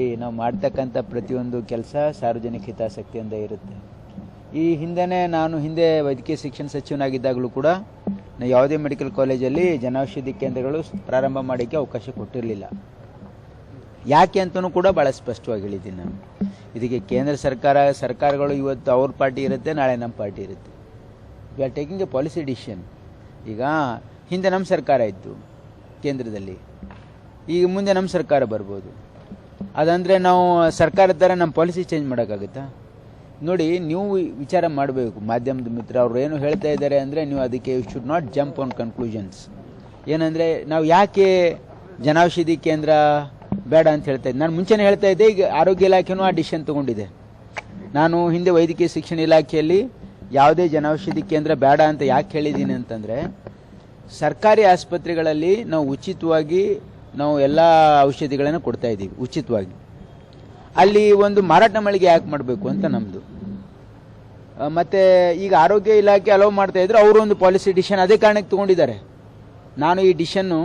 ನೋಡಿ ನಾವು ಮಾಡ್ತಕ್ಕಂಥ ಪ್ರತಿಯೊಂದು ಕೆಲಸ ಸಾರ್ವಜನಿಕ ಹಿತಾಸಕ್ತಿಯಿಂದ ಇರುತ್ತೆ. ಈ ಹಿಂದೆನೇ ನಾನು ಹಿಂದೆ ವೈದ್ಯಕೀಯ ಶಿಕ್ಷಣ ಸಚಿವನಾಗಿದ್ದಾಗಲೂ ಕೂಡ ಯಾವುದೇ ಮೆಡಿಕಲ್ ಕಾಲೇಜಲ್ಲಿ ಜನೌಷಧಿ ಕೇಂದ್ರಗಳು ಪ್ರಾರಂಭ ಮಾಡೋಕ್ಕೆ ಅವಕಾಶ ಕೊಟ್ಟಿರಲಿಲ್ಲ. ಯಾಕೆ ಅಂತಲೂ ಕೂಡ ಭಾಳ ಸ್ಪಷ್ಟವಾಗಿ ಹೇಳಿದ್ದೀನಿ ನಾನು. ಇದಕ್ಕೆ ಕೇಂದ್ರ ಸರ್ಕಾರ, ಸರ್ಕಾರಗಳು ಇವತ್ತು ಅವ್ರ ಪಾರ್ಟಿ ಇರುತ್ತೆ, ನಾಳೆ ನಮ್ಮ ಪಾರ್ಟಿ ಇರುತ್ತೆ. We are taking a policy decision ಈಗ ಹಿಂದೆ ನಮ್ಮ ಸರ್ಕಾರ ಇತ್ತು ಕೇಂದ್ರದಲ್ಲಿ. ಈಗ ಮುಂದೆ ನಮ್ಮ ಸರ್ಕಾರ ಬರ್ಬೋದು. ಅದಂದರೆ ನಾವು ಸರ್ಕಾರದ ಥರ ನಮ್ಮ ಪಾಲಿಸಿ ಚೇಂಜ್ ಮಾಡೋಕ್ಕಾಗುತ್ತಾ? ನೋಡಿ, ನೀವು ವಿಚಾರ ಮಾಡಬೇಕು. ಮಾಧ್ಯಮದ ಮಿತ್ರ ಅವ್ರು ಏನು ಹೇಳ್ತಾ ಇದ್ದಾರೆ ಅಂದರೆ ನೀವು ಅದಕ್ಕೆ you should not jump on conclusions ಏನಂದರೆ ನಾವು ಯಾಕೆ ಜನೌಷಧಿ ಕೇಂದ್ರ ಬೇಡ ಅಂತ ಹೇಳ್ತಾ ಇದ್ದೆ ನಾನು ಮುಂಚೆನೇ ಹೇಳ್ತಾ ಇದ್ದೆ, ಈಗ ಆರೋಗ್ಯ ಇಲಾಖೆನೂ ಆ ಡಿಸಿಷನ್ ತೊಗೊಂಡಿದೆ. ನಾನು ಹಿಂದೆ ವೈದ್ಯಕೀಯ ಶಿಕ್ಷಣ ಇಲಾಖೆಯಲ್ಲಿ ಯಾವುದೇ ಜನೌಷಧಿ ಕೇಂದ್ರ ಬೇಡ ಅಂತ ಯಾಕೆ ಹೇಳಿದ್ದೀನಿ ಅಂತಂದರೆ, ಸರ್ಕಾರಿ ಆಸ್ಪತ್ರೆಗಳಲ್ಲಿ ನಾವು ಉಚಿತವಾಗಿ ನಾವು ಎಲ್ಲ ಔಷಧಿಗಳನ್ನು ಕೊಡ್ತಾ ಇದ್ದೀವಿ, ಉಚಿತವಾಗಿ. ಅಲ್ಲಿ ಒಂದು ಮಾರಾಟ ಮಳಿಗೆ ಯಾಕೆ ಮಾಡಬೇಕು ಅಂತ ನಮ್ಮದು ಮತ್ತು ಈಗ ಆರೋಗ್ಯ ಇಲಾಖೆ ಅಲೋ ಮಾಡ್ತಾ ಇದ್ರು ಅವರು ಒಂದು ಪಾಲಿಸಿ ಡಿಶನ್ ಅದೇ ಕಾರಣಕ್ಕೆ ತೊಗೊಂಡಿದ್ದಾರೆ. ನಾನು ಈ ಡಿಶನ್ನು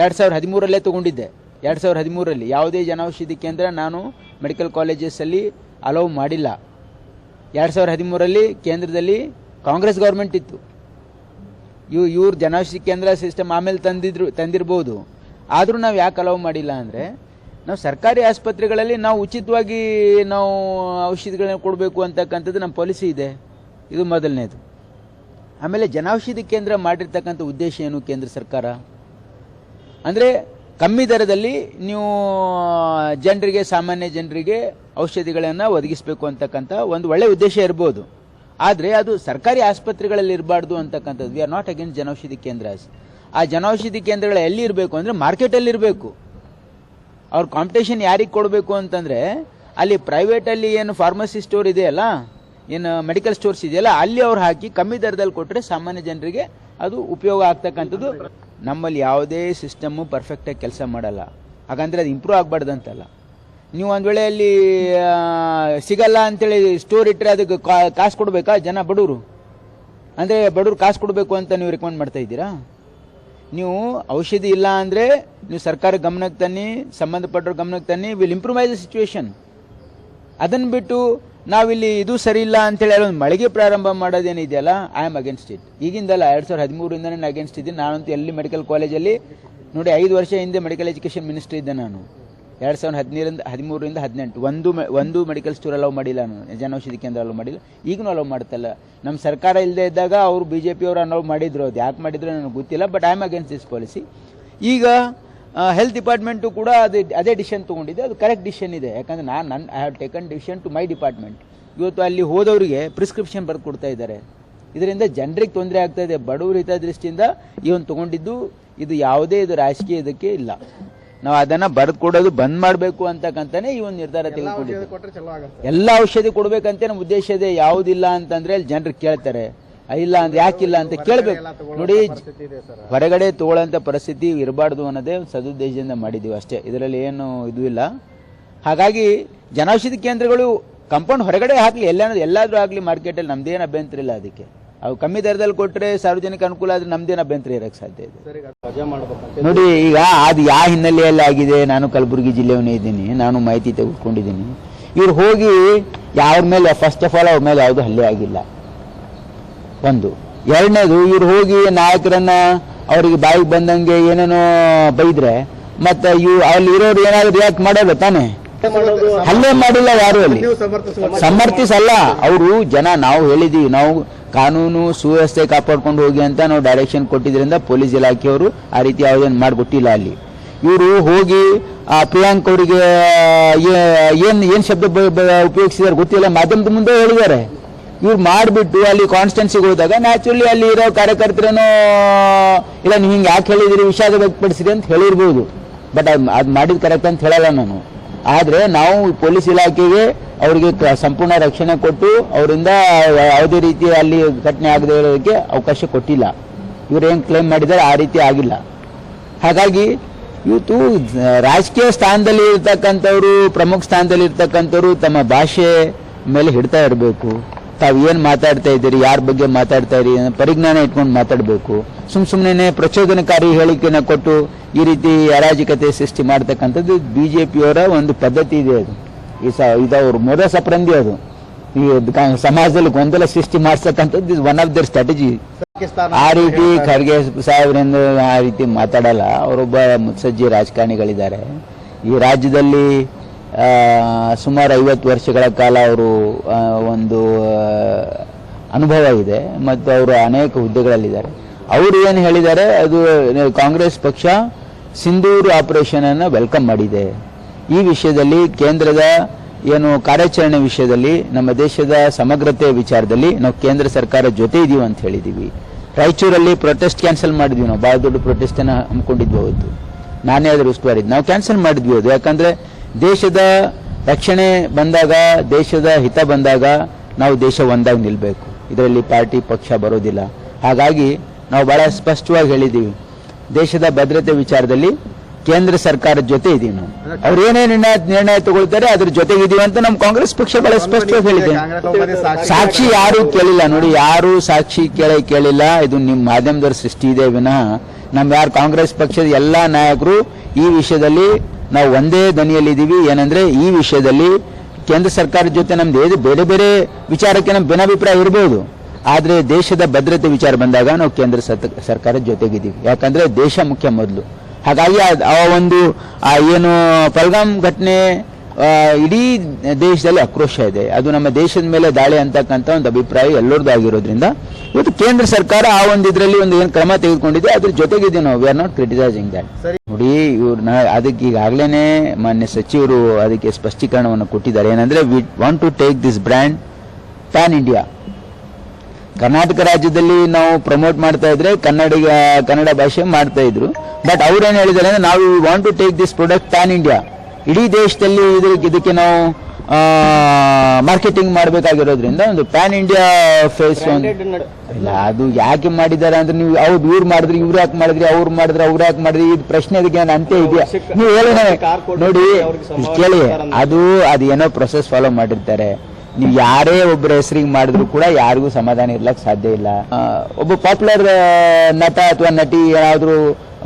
ಎರಡು ಸಾವಿರದ ಹದಿಮೂರಲ್ಲೇ ತೊಗೊಂಡಿದ್ದೆ. ಎರಡು ಸಾವಿರದ ಹದಿಮೂರಲ್ಲಿ ಯಾವುದೇ ಜನೌಷಧಿ ಕೇಂದ್ರ ನಾನು ಮೆಡಿಕಲ್ ಕಾಲೇಜಸ್ಸಲ್ಲಿ ಅಲೋ ಮಾಡಿಲ್ಲ. ಎರಡು ಸಾವಿರದ ಹದಿಮೂರಲ್ಲಿ ಕೇಂದ್ರದಲ್ಲಿ ಕಾಂಗ್ರೆಸ್ ಗೌರ್ಮೆಂಟ್ ಇತ್ತು. ಇವ್ ಇವ್ರು ಜನೌಷಧಿ ಕೇಂದ್ರ ಸಿಸ್ಟಮ್ ಆಮೇಲೆ ತಂದಿದ್ರು ತಂದಿರ್ಬೋದು. ಆದರೂ ನಾವು ಯಾಕೆ ಅಲೌ ಮಾಡಿಲ್ಲ ಅಂದರೆ, ನಾವು ಸರ್ಕಾರಿ ಆಸ್ಪತ್ರೆಗಳಲ್ಲಿ ನಾವು ಉಚಿತವಾಗಿ ನಾವು ಔಷಧಿಗಳನ್ನ ಕೊಡಬೇಕು ಅಂತಕ್ಕಂಥದ್ದು ನಮ್ಮ ಪಾಲಿಸಿ ಇದೆ. ಇದು ಮೊದಲನೇದು. ಆಮೇಲೆ ಜನೌಷಧಿ ಕೇಂದ್ರ ಮಾಡಿರ್ತಕ್ಕಂಥ ಉದ್ದೇಶ ಏನು ಕೇಂದ್ರ ಸರ್ಕಾರ? ಅಂದರೆ ಕಮ್ಮಿ ದರದಲ್ಲಿ ನೀವು ಜನರಿಗೆ, ಸಾಮಾನ್ಯ ಜನರಿಗೆ ಔಷಧಿಗಳನ್ನು ಒದಗಿಸಬೇಕು ಅಂತಕ್ಕಂಥ ಒಂದು ಒಳ್ಳೆ ಉದ್ದೇಶ ಇರ್ಬೋದು. ಆದರೆ ಅದು ಸರ್ಕಾರಿ ಆಸ್ಪತ್ರೆಗಳಲ್ಲಿ ಇರಬಾರ್ದು ಅಂತಕ್ಕಂಥದ್ದು. We are not against Janaushadhi ಕೇಂದ್ರಾಸ್ ಆ ಜನೌಷಧಿ ಕೇಂದ್ರಗಳು ಎಲ್ಲಿ ಇರಬೇಕು ಅಂದರೆ ಮಾರ್ಕೆಟಲ್ಲಿ ಇರಬೇಕು ಅವ್ರ ಕಾಂಪಿಟೇಷನ್ ಯಾರಿಗೆ ಕೊಡಬೇಕು ಅಂತಂದರೆ ಅಲ್ಲಿ ಪ್ರೈವೇಟಲ್ಲಿ ಏನು ಫಾರ್ಮಸಿ ಸ್ಟೋರ್ ಇದೆಯಲ್ಲ, ಏನು ಮೆಡಿಕಲ್ ಸ್ಟೋರ್ಸ್ ಇದೆಯಲ್ಲ, ಅಲ್ಲಿ ಅವ್ರು ಹಾಕಿ ಕಮ್ಮಿ ದರದಲ್ಲಿ ಕೊಟ್ಟರೆ ಸಾಮಾನ್ಯ ಜನರಿಗೆ ಅದು ಉಪಯೋಗ ಆಗ್ತಕ್ಕಂಥದ್ದು. ನಮ್ಮಲ್ಲಿ ಯಾವುದೇ ಸಿಸ್ಟಮ್ಮು ಪರ್ಫೆಕ್ಟಾಗಿ ಕೆಲಸ ಮಾಡಲ್ಲ. ಹಾಗಂದ್ರೆ ಅದು ಇಂಪ್ರೂವ್ ಆಗಬಾರ್ದಂತಲ್ಲ. ನೀವು ಒಂದು ವೇಳೆ ಅಲ್ಲಿ ಸಿಗಲ್ಲ ಅಂತೇಳಿ ಸ್ಟೋರ್ ಇಟ್ಟರೆ ಅದಕ್ಕೆ ಕಾಸು ಕೊಡಬೇಕಾ ಜನ ಬಡವರು? ಅಂದರೆ ಬಡವ್ರು ಕಾಸು ಕೊಡಬೇಕು ಅಂತ ನೀವು ರೆಕಮೆಂಡ್ ಮಾಡ್ತಾ ಇದ್ದೀರಾ? ನೀವು ಔಷಧಿ ಇಲ್ಲ ಅಂದರೆ ನೀವು ಸರ್ಕಾರ ಗಮನಕ್ಕೆ ತನ್ನಿ, ಸಂಬಂಧಪಟ್ಟವ್ರ ಗಮನಕ್ಕೆ ತನ್ನಿ ವಿಲ್ ಇಂಪ್ರೂವೈಸ್ ದ ಸಿಚುವೇಶನ್ ಅದನ್ನು ಬಿಟ್ಟು ನಾವಿಲ್ಲಿ ಇದು ಸರಿ ಇಲ್ಲ ಅಂತೇಳಿ ಒಂದು ಮಳಿಗೆ ಪ್ರಾರಂಭ ಮಾಡೋದೇನಿದೆಯಲ್ಲ ಐ ಆಮ್ ಅಗೇನ್ಸ್ಟ್ ಇಟ್ ಈಗಿಂದಲ್ಲ ಎರಡು ಸಾವಿರದ ಹದಿಮೂರಿಂದ ನಾನು ಅಗೇನ್ಸ್ಟ್ ಇದ್ದೀನಿ. ನಾನಂತೂ ಎಲ್ಲಿ ಮೆಡಿಕಲ್ ಕಾಲೇಜಲ್ಲಿ ನೋಡಿ ಐದು ವರ್ಷ ಹಿಂದೆ ಮೆಡಿಕಲ್ ಎಜುಕೇಷನ್ ಮಿನಿಸ್ಟರ್ ಇದ್ದೆ ನಾನು. ಎರಡು ಸಾವಿರದ ಹದಿನೈದರಿಂದ ಹದಿಮೂರರಿಂದ ಹದಿನೆಂಟು. ಒಂದು ಒಂದು ಮೆಡಿಕಲ್ ಸ್ಟೋರ್ ಅಲೌ ಮಾಡಿಲ್ಲ ನಾನು. ಜನೌಷಧಿ ಕೇಂದ್ರ ಅಲೌ ಮಾಡಿಲ್ಲ. ಈಗಲೂ ಅಲೌ ಮಾಡ್ತಲ್ಲ ನಮ್ಮ ಸರ್ಕಾರ ಇಲ್ಲದೆ ಇದ್ದಾಗ ಅವರು ಬಿ ಜೆ ಪಿಯವರು ಅಲೌ ಮಾಡಿದ್ರು. ಅದು ಯಾಕೆ ಮಾಡಿದ್ರು ನನಗೆ ಗೊತ್ತಿಲ್ಲ but I am against this policy ಈಗ ಹೆಲ್ತ್ ಡಿಪಾರ್ಟ್ಮೆಂಟು ಕೂಡ ಅದೇ ಅದೇ ಡಿಸಿಷನ್ ತೊಗೊಂಡಿದೆ. ಅದು ಕರೆಕ್ಟ್ ಡಿಸಿಷನ್ ಇದೆ. ಯಾಕಂದ್ರೆ ನಾನು ನನ್ನ I have taken decision to my department ಇವತ್ತು ಅಲ್ಲಿ ಹೋದವರಿಗೆ ಪ್ರಿಸ್ಕ್ರಿಪ್ಷನ್ ಬರ್ದು ಕೊಡ್ತಾ ಇದ್ದಾರೆ. ಇದರಿಂದ ಜನರಿಗೆ ತೊಂದರೆ ಆಗ್ತಾ ಇದೆ. ಬಡವರ ಹಿತದೃಷ್ಟಿಯಿಂದ ಇವನು ತಗೊಂಡಿದ್ದು, ಇದು ಯಾವುದೇ ಇದು ರಾಜಕೀಯ ಇದಕ್ಕೆ ಇಲ್ಲ. ನಾವು ಅದನ್ನ ಬರೆದು ಕೊಡೋದು ಬಂದ್ ಮಾಡಬೇಕು ಅಂತಕ್ಕಂತಾನೆ ಈ ಒಂದು ನಿರ್ಧಾರ ತೆಗೆದುಕೊಂಡಿದ್ದು ಆಗುತ್ತೆ. ಎಲ್ಲ ಔಷಧಿ ಕೊಡ್ಬೇಕಂತ ನಮ್ಮ ಉದ್ದೇಶ ಇದೆ ಯಾವುದಿಲ್ಲ ಅಂತಂದ್ರೆ ಅಲ್ಲಿ ಜನರು ಕೇಳ್ತಾರೆ. ಇಲ್ಲ ಅಂದ್ರೆ ಯಾಕಿಲ್ಲ ಅಂತ ಕೇಳ್ಬೇಕು. ನೋಡಿ ಹೊರಗಡೆ ತಗೊಳ್ಳೋಂಥ ಪರಿಸ್ಥಿತಿ ಇರಬಾರ್ದು ಅನ್ನೋದೇ ಸದುದ್ದೇಶದಿಂದ ಮಾಡಿದ್ದೀವಿ ಅಷ್ಟೇ. ಇದರಲ್ಲಿ ಏನು ಇದು ಇಲ್ಲ. ಹಾಗಾಗಿ ಜನೌಷಧಿ ಕೇಂದ್ರಗಳು ಕಂಪೌಂಡ್ ಹೊರಗಡೆ ಹಾಕಲಿ ಎಲ್ಲ ಎಲ್ಲಾದರೂ ಆಗಲಿ ಮಾರ್ಕೆಟಲ್ಲಿ ನಮ್ದೇನು ಅಭ್ಯಂತರ ಇಲ್ಲ ಅದಕ್ಕೆ. ಅವು ಕಮ್ಮಿ ದರದಲ್ಲಿ ಕೊಟ್ಟರೆ ಸಾರ್ವಜನಿಕ ಅನುಕೂಲ ಆದ್ರೆ ನಮ್ದೇನ ಅಭ್ಯಂತರ ಇರಕ್ಕೆ ಸಾಧ್ಯ ಇದೆ. ನೋಡಿ ಈಗ ಅದು ಯಾವ ಹಿನ್ನೆಲೆಯಲ್ಲಿ ಆಗಿದೆ ನಾನು ಕಲಬುರಗಿ ಜಿಲ್ಲೆಯವನೇ ಇದ್ದೀನಿ ನಾನು ಮಾಹಿತಿ ತೆಗೆದುಕೊಂಡಿದ್ದೀನಿ. ಇವ್ರು ಹೋಗಿ ಯಾವ್ರ ಮೇಲೆ ಫಸ್ಟ್ ಆಫ್ ಆಲ್ ಅವ್ರ ಮೇಲೆ ಯಾವುದು ಹಲ್ಲೆ ಆಗಿಲ್ಲ. ಒಂದು. ಎರಡನೇದು ಇವ್ರು ಹೋಗಿ ನಾಯಕರನ್ನ ಅವರಿಗೆ ಬಾಯಿಗೆ ಬಂದಂಗೆ ಏನೇನೋ ಬೈದ್ರೆ ಮತ್ತೆ ಇವ್ ಅಲ್ಲಿ ಇರೋರು ಏನಾದ್ರು ರಿಯಾಕ್ಟ್ ಮಾಡೋದು ತಾನೆ? ಹಲ್ಲೆ ಮಾಡಿಲ್ಲ ಯಾರು ಅಲ್ಲಿ? ಸಮರ್ಥಿಸಲ್ಲ. ಅವರು ಜನ ನಾವು ಹೇಳಿದೀವಿ ನಾವು ಕಾನೂನು ಸುವ್ಯವಸ್ಥೆ ಕಾಪಾಡ್ಕೊಂಡು ಹೋಗಿ ಅಂತ ನಾವು ಡೈರೆಕ್ಷನ್ ಕೊಟ್ಟಿದ್ರಿಂದ ಪೊಲೀಸ್ ಇಲಾಖೆಯವರು ಆ ರೀತಿ ಯಾವುದೇನು ಮಾಡಿಕೊಟ್ಟಿಲ್ಲ ಅಲ್ಲಿ. ಇವರು ಹೋಗಿ, ಆ ಪ್ರಿಯಾಂಕ್ ಅವರಿಗೆ ಏನ್ ಏನ್ ಶಬ್ದ ಉಪಯೋಗಿಸಿದಾರೆ ಗೊತ್ತಿಲ್ಲ, ಮಾಧ್ಯಮದ ಮುಂದೆ ಹೇಳಿದ್ದಾರೆ. ಇವ್ರು ಮಾಡಿಬಿಟ್ಟು ಅಲ್ಲಿ ಕಾನ್ಸ್ಟೆನ್ಸಿಗೆ ಹೋದಾಗ ನ್ಯಾಚುರಲಿ ಅಲ್ಲಿ ಇರೋ ಕಾರ್ಯಕರ್ತರೇನೋ, ಇಲ್ಲ, ನೀವು ಹಿಂಗೆ ಯಾಕೆ ಹೇಳಿದಿರಿ, ವಿಷಾದ ವ್ಯಕ್ತಪಡಿಸಿರಿ ಅಂತ ಹೇಳಿರ್ಬೋದು. ಬಟ್ ಅದು ಅದು ಮಾಡಿದ ಕರೆಕ್ಟ್ ಅಂತ ಹೇಳಲ್ಲ ನಾನು. ಆದರೆ ನಾವು ಪೊಲೀಸ್ ಇಲಾಖೆಗೆ ಅವರಿಗೆ ಸಂಪೂರ್ಣ ರಕ್ಷಣೆ ಕೊಟ್ಟು ಅವರಿಂದ ಯಾವುದೇ ರೀತಿ ಅಲ್ಲಿ ಘಟನೆ ಆಗದೆ ಇರೋದಕ್ಕೆ ಅವಕಾಶ ಕೊಟ್ಟಿಲ್ಲ. ಇವ್ರು ಏನು ಕ್ಲೈಮ್ ಮಾಡಿದ್ದಾರೆ ಆ ರೀತಿ ಆಗಿಲ್ಲ. ಹಾಗಾಗಿ ಇವತ್ತು ರಾಜಕೀಯ ಸ್ಥಾನದಲ್ಲಿ ಇರ್ತಕ್ಕಂಥವ್ರು, ಪ್ರಮುಖ ಸ್ಥಾನದಲ್ಲಿ ಇರ್ತಕ್ಕಂಥವ್ರು ತಮ್ಮ ಭಾಷೆ ಮೇಲೆ ಹಿಡ್ತಾ ಇರಬೇಕು. ತಾವು ಏನು ಮಾತಾಡ್ತಾ ಇದ್ದೀರಿ, ಯಾರ ಬಗ್ಗೆ ಮಾತಾಡ್ತಾ ಇರಿ ಪರಿಜ್ಞಾನ ಇಟ್ಕೊಂಡು ಮಾತಾಡಬೇಕು. ಸುಮ್ ಸುಮ್ಮನೆ ಪ್ರಚೋದನಕಾರಿ ಹೇಳಿಕೆನ ಕೊಟ್ಟು ಈ ರೀತಿ ಅರಾಜಕತೆ ಸೃಷ್ಟಿ ಮಾಡ್ತಕ್ಕಂಥದ್ದು ಬಿ ಜೆ ಪಿಯವರ ಒಂದು ಪದ್ಧತಿ ಇದೆ ಅದು. ಈ ಸ ಇದು ಅವ್ರ ಮೊದಲ ಸಪ್ರಂದಿ ಅದು. ಈ ಸಮಾಜದಲ್ಲಿ ಗೊಂದಲ ಸೃಷ್ಟಿ ಮಾಡ್ತಕ್ಕಂಥದ್ದು ಒನ್ ಆಫ್ ದರ್ ಸ್ಟ್ರಾಟಜಿ ಆ ರೀತಿ ಖರ್ಗೆ ಸಾಹೇಬ್ರಿಂದ ಆ ರೀತಿ ಮಾತಾಡಲ್ಲ. ಅವರೊಬ್ಬ ಮುತ್ಸಜ್ಜಿ ರಾಜಕಾರಣಿಗಳಿದ್ದಾರೆ. ಈ ರಾಜ್ಯದಲ್ಲಿ ಸುಮಾರು ಐವತ್ತು ವರ್ಷಗಳ ಕಾಲ ಅವರು ಒಂದು ಅನುಭವ ಇದೆ. ಮತ್ತು ಅವರು ಅನೇಕ ಹುದ್ದೆಗಳಲ್ಲಿದ್ದಾರೆ. ಅವರು ಏನು ಹೇಳಿದ್ದಾರೆ? ಅದು ಕಾಂಗ್ರೆಸ್ ಪಕ್ಷ ಸಿಂಧೂರು ಆಪರೇಷನ್ ಅನ್ನು ವೆಲ್ಕಮ್ ಮಾಡಿದೆ. ಈ ವಿಷಯದಲ್ಲಿ ಕೇಂದ್ರದ ಏನು ಕಾರ್ಯಾಚರಣೆ ವಿಷಯದಲ್ಲಿ, ನಮ್ಮ ದೇಶದ ಸಮಗ್ರತೆ ವಿಚಾರದಲ್ಲಿ ನಾವು ಕೇಂದ್ರ ಸರ್ಕಾರ ಜೊತೆ ಇದೀವಿ ಅಂತ ಹೇಳಿದೀವಿ. ರಾಯಚೂರಲ್ಲಿ ಪ್ರೊಟೆಸ್ಟ್ ಕ್ಯಾನ್ಸಲ್ ಮಾಡಿದ್ವಿ ನಾವು. ಬಹಳ ದೊಡ್ಡ ಪ್ರೊಟೆಸ್ಟ್ ಅನ್ನ ಹಮ್ಮಿಕೊಂಡಿದ್ವಿ ಅವತ್ತು. ನಾನೇ ಅದ್ರ ಉಸ್ತುವಾರಿ ನಾವು ಕ್ಯಾನ್ಸಲ್ ಮಾಡಿದ್ವಿ ಅದು. ಯಾಕಂದ್ರೆ ದೇಶದ ರಕ್ಷಣೆ ಬಂದಾಗ, ದೇಶದ ಹಿತ ಬಂದಾಗ ನಾವು ದೇಶ ಒಂದಾಗಿ ನಿಲ್ಲಬೇಕು ಇದರಲ್ಲಿ ಪಾರ್ಟಿ ಪಕ್ಷ ಬರೋದಿಲ್ಲ. ಹಾಗಾಗಿ ನಾವು ಬಹಳ ಸ್ಪಷ್ಟವಾಗಿ ಹೇಳಿದ್ದೀವಿ. ದೇಶದ ಭದ್ರತೆ ವಿಚಾರದಲ್ಲಿ ಕೇಂದ್ರ ಸರ್ಕಾರದ ಜೊತೆ ಇದೀವಿ ನಾವು. ಅವ್ರು ಏನೇ ನಿರ್ಣಯ ನಿರ್ಣಯ ತಗೊಳ್ತಾರೆ ಅದ್ರ ಜೊತೆಗಿದೀವಿ ಅಂತ ನಮ್ಮ ಕಾಂಗ್ರೆಸ್ ಪಕ್ಷ ಬಹಳ ಸ್ಪಷ್ಟವಾಗಿ ಹೇಳಿದೆ. ಸಾಕ್ಷಿ ಯಾರು ಕೇಳಿಲ್ಲ ನೋಡಿ ಯಾರು ಸಾಕ್ಷಿ ಕೇಳ ಕೇಳಿಲ್ಲ. ಇದು ನಿಮ್ಮ ಮಾಧ್ಯಮದವ್ರ ಸೃಷ್ಟಿ ಇದೆ ವಿನಃ. ನಮ್ಮ ಯಾರು ಕಾಂಗ್ರೆಸ್ ಪಕ್ಷದ ಎಲ್ಲಾ ನಾಯಕರು ಈ ವಿಷಯದಲ್ಲಿ ನಾವು ಒಂದೇ ದನಿಯಲ್ಲಿದ್ದೀವಿ ಏನಂದ್ರೆ ಈ ವಿಷಯದಲ್ಲಿ ಕೇಂದ್ರ ಸರ್ಕಾರದ ಜೊತೆ ನಮ್ದು ಬೇರೆ ಬೇರೆ ವಿಚಾರಕ್ಕೆ ನಮ್ಮ ಭಿನ್ನಾಭಿಪ್ರಾಯ ಇರಬಹುದು ಆದ್ರೆ ದೇಶದ ಭದ್ರತೆ ವಿಚಾರ ಬಂದಾಗ ನಾವು ಕೇಂದ್ರ ಸರ್ಕಾರ ಸರ್ಕಾರದ ಜೊತೆಗಿದ್ದೀವಿ. ಯಾಕಂದ್ರೆ ದೇಶ ಮುಖ್ಯ ಮೊದಲು. ಹಾಗಾಗಿ ಆ- ಒಂದು ಆ ಏನು ಪಲ್ಗಾಮ್ ಘಟನೆ ಇಡೀ ದೇಶದಲ್ಲಿ ಆಕ್ರೋಶ ಇದೆ. ಅದು ನಮ್ಮ ದೇಶದ ಮೇಲೆ ದಾಳಿ ಅಂತಕ್ಕಂಥ ಒಂದು ಅಭಿಪ್ರಾಯ ಎಲ್ಲರದ್ದು ಆಗಿರೋದ್ರಿಂದ ಇವತ್ತು ಕೇಂದ್ರ ಸರ್ಕಾರ ಆ ಒಂದು ಇದರಲ್ಲಿ ಒಂದು ಏನು ಕ್ರಮ ತೆಗೆದುಕೊಂಡಿದೆ ಅದ್ರ ಜೊತೆಗಿದ್ದೀವಿ ನಾವು. We are not criticising that ಸರಿ. ನೋಡಿ ನಾ ಅದಕ್ಕೆ ಈಗಾಗಲೇ ಮಾನ್ಯ ಸಚಿವರು ಅದಕ್ಕೆ ಸ್ಪಷ್ಟೀಕರಣವನ್ನು ಕೊಟ್ಟಿದ್ದಾರೆ. ಏನಂದ್ರೆ we want to take this brand pan India Karnataka ರಾಜ್ಯದಲ್ಲಿ ನಾವು ಪ್ರಮೋಟ್ ಮಾಡ್ತಾ ಇದ್ರೆ ಕನ್ನಡಿಗ ಕನ್ನಡ ಭಾಷೆ ಮಾಡ್ತಾ ಇದ್ರು. ಬಟ್ ಅವ್ರೇನ್ ಹೇಳಿದ್ದಾರೆ ಅಂದ್ರೆ ನಾವು want to take this product pan India ಇಡೀ ದೇಶದಲ್ಲಿ ಇದ್ರ ಇದಕ್ಕೆ ನಾವು ಮಾರ್ಕೆಟಿಂಗ್ ಮಾಡಬೇಕಾಗಿರೋದ್ರಿಂದ ಒಂದು ಪ್ಯಾನ್ ಇಂಡಿಯಾ ಫೇಸ್ ಇಲ್ಲ ಅದು ಯಾಕೆ ಮಾಡಿದ್ದಾರೆ ಅಂದ್ರೆ ನೀವು ಅವ್ರು ಇವ್ರು ಮಾಡಿದ್ರಿ ಇವ್ರು ಯಾಕೆ ಮಾಡಿದ್ರಿ ಅವ್ರು ಮಾಡಿದ್ರೆ ಅವ್ರು ಯಾಕೆ ಮಾಡಿದ್ರಿ ಇದು ಪ್ರಶ್ನೆ ಅದಕ್ಕೆ ನಾನು ಅಂತ್ಯ ಇದೆಯಾ? ನೀವು ಹೇಳಿ ನೋಡಿ ಕೇಳಿ ಅದು ಅದು ಏನೋ ಪ್ರೊಸೆಸ್ ಫಾಲೋ ಮಾಡಿರ್ತಾರೆ. ನೀವು ಯಾರೇ ಒಬ್ಬರ ಹೆಸರಿಗೆ ಮಾಡಿದ್ರು ಕೂಡ ಯಾರಿಗೂ ಸಮಾಧಾನ ಇರ್ಲಿಕ್ಕೆ ಸಾಧ್ಯ ಇಲ್ಲ. ಒಬ್ಬ ಪಾಪ್ಯುಲರ್ ನಟ ಅಥವಾ ನಟಿ ಏನಾದರೂ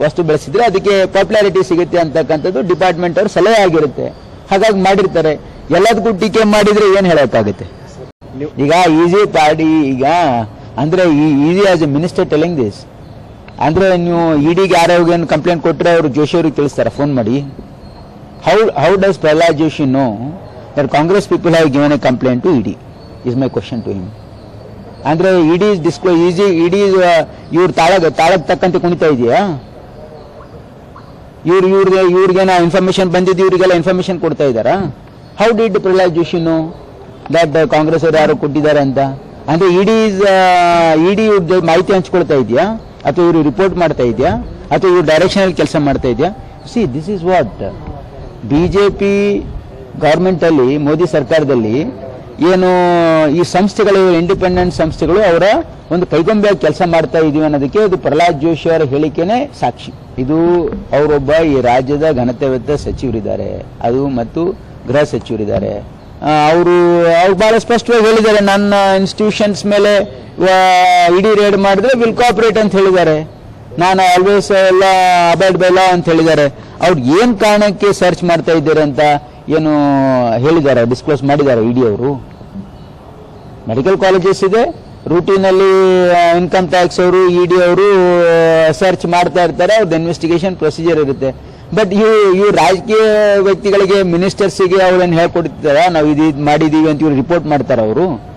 ವಸ್ತು ಬೆಳೆಸಿದ್ರೆ ಅದಕ್ಕೆ ಪಾಪ್ಯುಲಾರಿಟಿ ಸಿಗುತ್ತೆ ಅಂತಕ್ಕಂಥದ್ದು ಡಿಪಾರ್ಟ್ಮೆಂಟ್ ಅವ್ರ ಸಲಹೆ ಆಗಿರುತ್ತೆ. ಹಾಗಾಗಿ ಮಾಡಿರ್ತಾರೆ. ಎಲ್ಲದಕ್ಕೂ ಟೀಕೆ ಮಾಡಿದ್ರೆ ಏನು ಹೇಳೋಕ್ಕಾಗುತ್ತೆ? ಈಗ ಈಸಿ ಪಾರ್ಟಿ ಈಗ ಅಂದ್ರೆ easy as a minister telling this. ಅಂದ್ರೆ ನೀವು ಇಡಿಗೆ ಯಾರೋ ಏನು ಕಂಪ್ಲೇಂಟ್ ಕೊಟ್ಟರೆ ಅವರು ಜೋಶಿ ಅವ್ರಿಗೆ ತಿಳಿಸ್ತಾರ ಫೋನ್ ಮಾಡಿ. How how does Pralhad Joshi know? That Congress people have given a complaint to ED is my question to him. ಅಂದ್ರೆ ಇಡಿ ಡಿಸ್ಕ್ಲೋ ಈಸಿ ಇಡಿ ಇವ್ರ ತಾಳಗ, ತಾಳಗ್ ತಕ್ಕಂತೆ ಕುಣಿತಾ ಇದೆಯಾ? ಇವ್ರು, ಇವ್ರಿಗೆ ಇವ್ರಿಗೇನ ಇನ್ಫಾರ್ಮೇಶನ್ ಬಂದಿದ್ದು ಇವರಿಗೆಲ್ಲ ಇನ್ಫಾರ್ಮೇಶನ್ ಕೊಡ್ತಾ ಇದ್ದಾರಾ? How did Pralhad Joshi know that Congress ಅವ್ರು ಯಾರು ಕೊಟ್ಟಿದ್ದಾರೆ ಅಂತ? ಅಂದ್ರೆ ಇಡೀ ಇವ್ರದ್ದು ಮಾಹಿತಿ ಹಂಚ್ಕೊಳ್ತಾ ಇದೆಯಾ? ಅಥವಾ ಇವರು ರಿಪೋರ್ಟ್ ಮಾಡ್ತಾ ಇದೆಯಾ? ಅಥವಾ ಇವ್ರು ಡೈರೆಕ್ಷನಲ್ಲಿ ಕೆಲಸ ಮಾಡ್ತಾ ಇದೆಯಾ? See this is what BJP government ಅಲ್ಲಿ ಮೋದಿ ಸರ್ಕಾರದಲ್ಲಿ ಏನು ಈ ಸಂಸ್ಥೆಗಳು ಇಂಡಿಪೆಂಡೆಂಟ್ ಸಂಸ್ಥೆಗಳು ಅವರ ಒಂದು ಕೈಗೊಂಬೆಯಾಗಿ ಕೆಲಸ ಮಾಡ್ತಾ ಇದೀವಿ ಅನ್ನೋದಕ್ಕೆ ಇದು ಪ್ರಹ್ಲಾದ್ ಜೋಶಿ ಅವರ ಹೇಳಿಕೆನೆ ಸಾಕ್ಷಿ. ಇದು ಅವರೊಬ್ಬ ಈ ರಾಜ್ಯದ ಘನತೆವೆತ್ತ ಸಚಿವರಿದ್ದಾರೆ. ಅದು ಮತ್ತು ಗೃಹ ಸಚಿವರಿದ್ದಾರೆ. ಅವರು, ಅವ್ರು ಬಹಳ ಸ್ಪಷ್ಟವಾಗಿ ಹೇಳಿದ್ದಾರೆ, ನನ್ನ ಇನ್ಸ್ಟಿಟ್ಯೂಷನ್ಸ್ ಮೇಲೆ ಇಡೀ ರೇಡ್ ಮಾಡಿದ್ರೆ ವಿಲ್ ಕೋಆಪರೇಟ್ ಅಂತ ಹೇಳಿದ್ದಾರೆ. ನಾನು ಆಲ್ವೇಸ್ ಎಲ್ಲ ಅಬೈಡ್ ಬೈ ಲಾ ಅಂತ ಹೇಳಿದ್ದಾರೆ. ಅವ್ರು ಏನ್ ಕಾರಣಕ್ಕೆ ಸರ್ಚ್ ಮಾಡ್ತಾ ಇದ್ದೀರಂತ? ಏನು ಹೇಳಿದ್ದಾರೆ ಡಿಸ್ಕ್ಲೋಸ್ ಮಾಡಿದ್ದಾರೆ ಇಡಿ ಅವರು. ಮೆಡಿಕಲ್ ಕಾಲೇಜಸ್ ಇದೆ. ರೂಟೀನಲ್ಲಿ ಇನ್ಕಮ್ ಟ್ಯಾಕ್ಸ್ ಅವರು ಇಡಿ ಅವರು ಸರ್ಚ್ ಮಾಡ್ತಾ ಇರ್ತಾರೆ. ಅವ್ರದ್ದು ಇನ್ವೆಸ್ಟಿಗೇಷನ್ ಪ್ರೊಸೀಜರ್ ಇರುತ್ತೆ. ಬಟ್ ಇವು ಇವು ರಾಜಕೀಯ ವ್ಯಕ್ತಿಗಳಿಗೆ ಮಿನಿಸ್ಟರ್ಸಿಗೆ ಅವ್ರೇನು ಹೇಳ್ಕೊಡ್ತಾರ ನಾವು ಇದು ಇದು ಮಾಡಿದ್ದೀವಿ ಅಂತ ಇವ್ರು ರಿಪೋರ್ಟ್ ಮಾಡ್ತಾರೆ ಅವರು.